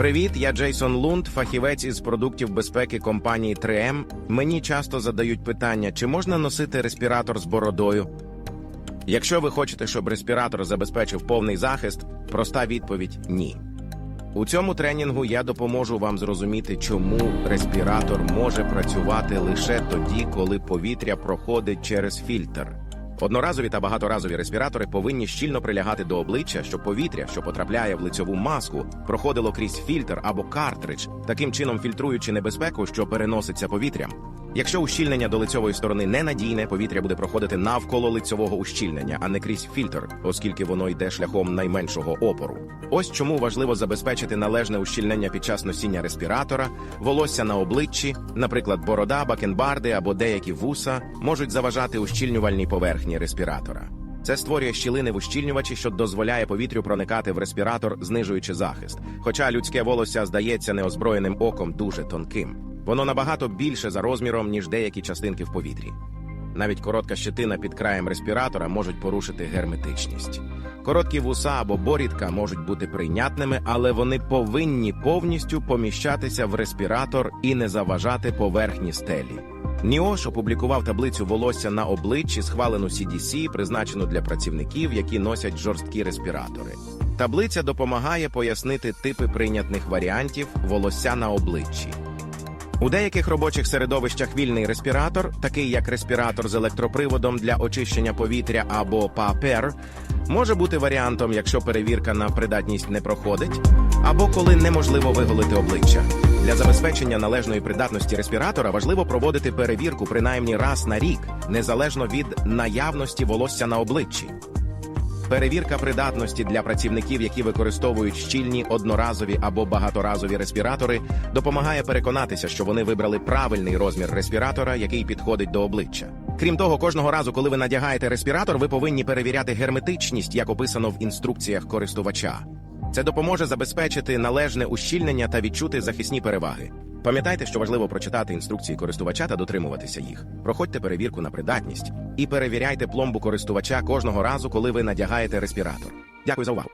Привіт, я Джейсон Лунд, фахівець із продуктів безпеки компанії 3M. Мені часто задають питання, чи можна носити респіратор з бородою. Якщо ви хочете, щоб респіратор забезпечив повний захист, проста відповідь ні. У цьому тренінгу я допоможу вам зрозуміти, чому респіратор може працювати лише тоді, коли повітря проходить через фільтр. Одноразові та багаторазові респіратори повинні щільно прилягати до обличчя, щоб повітря, що потрапляє в лицьову маску, проходило крізь фільтр або картридж, таким чином фільтруючи небезпеку, що переноситься повітрям. Якщо ущільнення до лицьової сторони ненадійне, повітря буде проходити навколо лицьового ущільнення, а не крізь фільтр, оскільки воно йде шляхом найменшого опору. Ось чому важливо забезпечити належне ущільнення під час носіння респіратора, волосся на обличчі, наприклад, борода, бакенбарди або деякі вуса можуть заважати ущільнювальній поверхні респіратора. Це створює щілини в ущільнювачі, що дозволяє повітрю проникати в респіратор, знижуючи захист. Хоча людське волосся здається неозброєним оком дуже тонким. Воно набагато більше за розміром, ніж деякі частинки в повітрі. Навіть коротка щетина під краєм респіратора можуть порушити герметичність. Короткі вуса або борідка можуть бути прийнятними, але вони повинні повністю поміщатися в респіратор і не заважати поверхні стелі. Ніош опублікував таблицю волосся на обличчі, схвалену CDC, призначену для працівників, які носять жорсткі респіратори. Таблиця допомагає пояснити типи прийнятних варіантів волосся на обличчі. У деяких робочих середовищах вільний респіратор, такий як респіратор з електроприводом для очищення повітря або папер, може бути варіантом, якщо перевірка на придатність не проходить, або коли неможливо виголити обличчя. Для забезпечення належної придатності респіратора важливо проводити перевірку принаймні раз на рік, незалежно від наявності волосся на обличчі. Перевірка придатності для працівників, які використовують щільні одноразові або багаторазові респіратори, допомагає переконатися, що вони вибрали правильний розмір респіратора, який підходить до обличчя. Крім того, кожного разу, коли ви надягаєте респіратор, ви повинні перевіряти герметичність, як описано в інструкціях користувача. Це допоможе забезпечити належне ущільнення та відчути захисні переваги. Пам'ятайте, що важливо прочитати інструкції користувача та дотримуватися їх. Проходьте перевірку на придатність і перевіряйте пломбу користувача кожного разу, коли ви надягаєте респіратор. Дякую за увагу.